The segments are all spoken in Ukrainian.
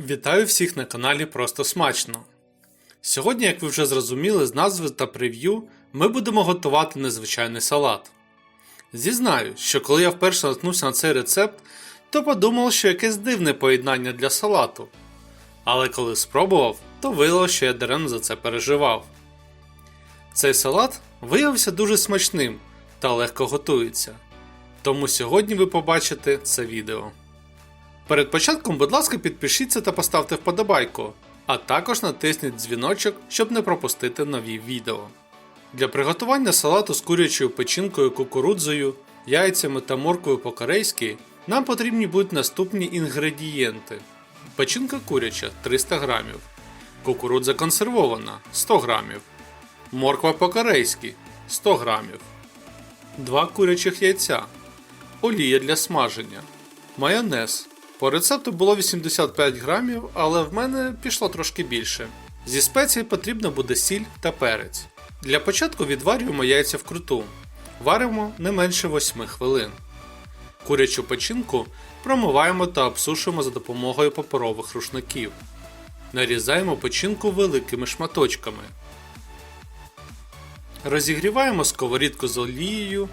Вітаю всіх на каналі Просто Смачно. Сьогодні, як ви вже зрозуміли з назви та прев'ю, ми будемо готувати незвичайний салат. Зізнаю, що коли я вперше наткнувся на цей рецепт, то подумав, що якесь дивне поєднання для салату. Але коли спробував, то виявилося, що я даремно за це переживав. Цей салат виявився дуже смачним та легко готується. Тому сьогодні ви побачите це відео. Перед початком, будь ласка, підпишіться та поставте вподобайку, а також натисніть дзвіночок, щоб не пропустити нові відео. Для приготування салату з курячою печінкою кукурудзою, яйцями та морквою по-корейськи нам потрібні будуть наступні інгредієнти: печінка куряча 300 г, кукурудза консервована 100 г, морква по-корейськи 100 г, 2 курячих яйця, олія для смаження, майонез. По рецепту було 85 грамів, але в мене пішло трошки більше. Зі спецій потрібно буде сіль та перець. Для початку відварюємо яйця вкруту. Варимо не менше 8 хвилин. Курячу печінку промиваємо та обсушуємо за допомогою паперових рушників. Нарізаємо печінку великими шматочками. Розігріваємо сковорідку з олією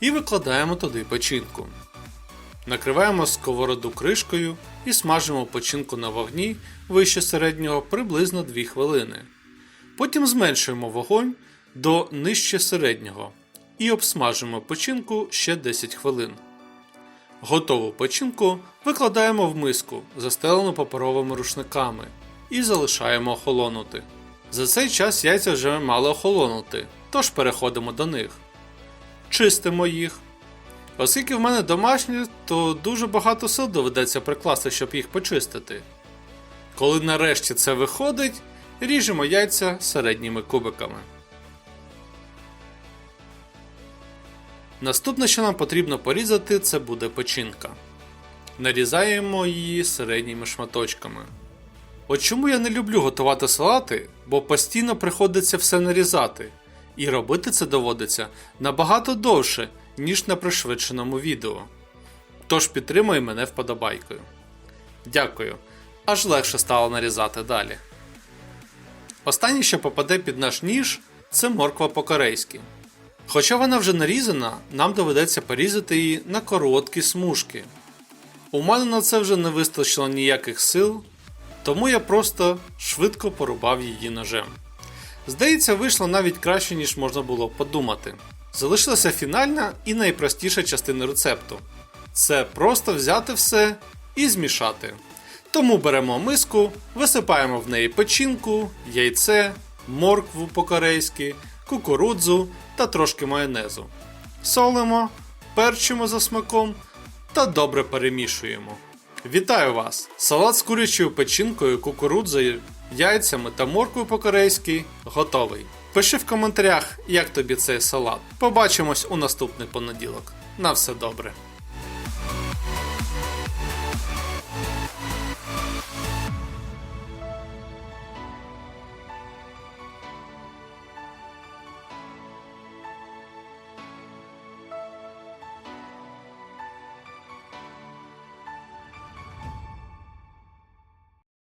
і викладаємо туди печінку. Накриваємо сковороду кришкою і смажимо печінку на вогні вище середнього приблизно 2 хвилини. Потім зменшуємо вогонь до нижче середнього і обсмажимо печінку ще 10 хвилин. Готову печінку викладаємо в миску, застелену паперовими рушниками, і залишаємо охолонути. За цей час яйця вже мали охолонути, тож переходимо до них. Чистимо їх. Оскільки в мене домашні, то дуже багато сил доведеться прикласти, щоб їх почистити. Коли нарешті це виходить, ріжемо яйця середніми кубиками. Наступне, що нам потрібно порізати, це буде печінка. Нарізаємо її середніми шматочками. От чому я не люблю готувати салати, бо постійно приходиться все нарізати, і робити це доводиться набагато довше, ніж на пришвидшеному відео. Тож підтримуй мене вподобайкою. Дякую. Аж легше стало нарізати далі. Останнє, що попаде під наш ніж, це морква по-корейськи. Хоча вона вже нарізана, нам доведеться порізати її на короткі смужки. У мене на це вже не вистачило ніяких сил, тому я просто швидко порубав її ножем. Здається, вийшло навіть краще, ніж можна було подумати. Залишилася фінальна і найпростіша частина рецепту. Це просто взяти все і змішати. Тому беремо миску, висипаємо в неї печінку, яйце, моркву по-корейськи, кукурудзу та трошки майонезу. Солимо, перчимо за смаком та добре перемішуємо. Вітаю вас! Салат з курячою печінкою, кукурудзою, яйцями та морквою по-корейськи готовий. Пиши в коментарях, як тобі цей салат. Побачимось у наступний понеділок. На все добре.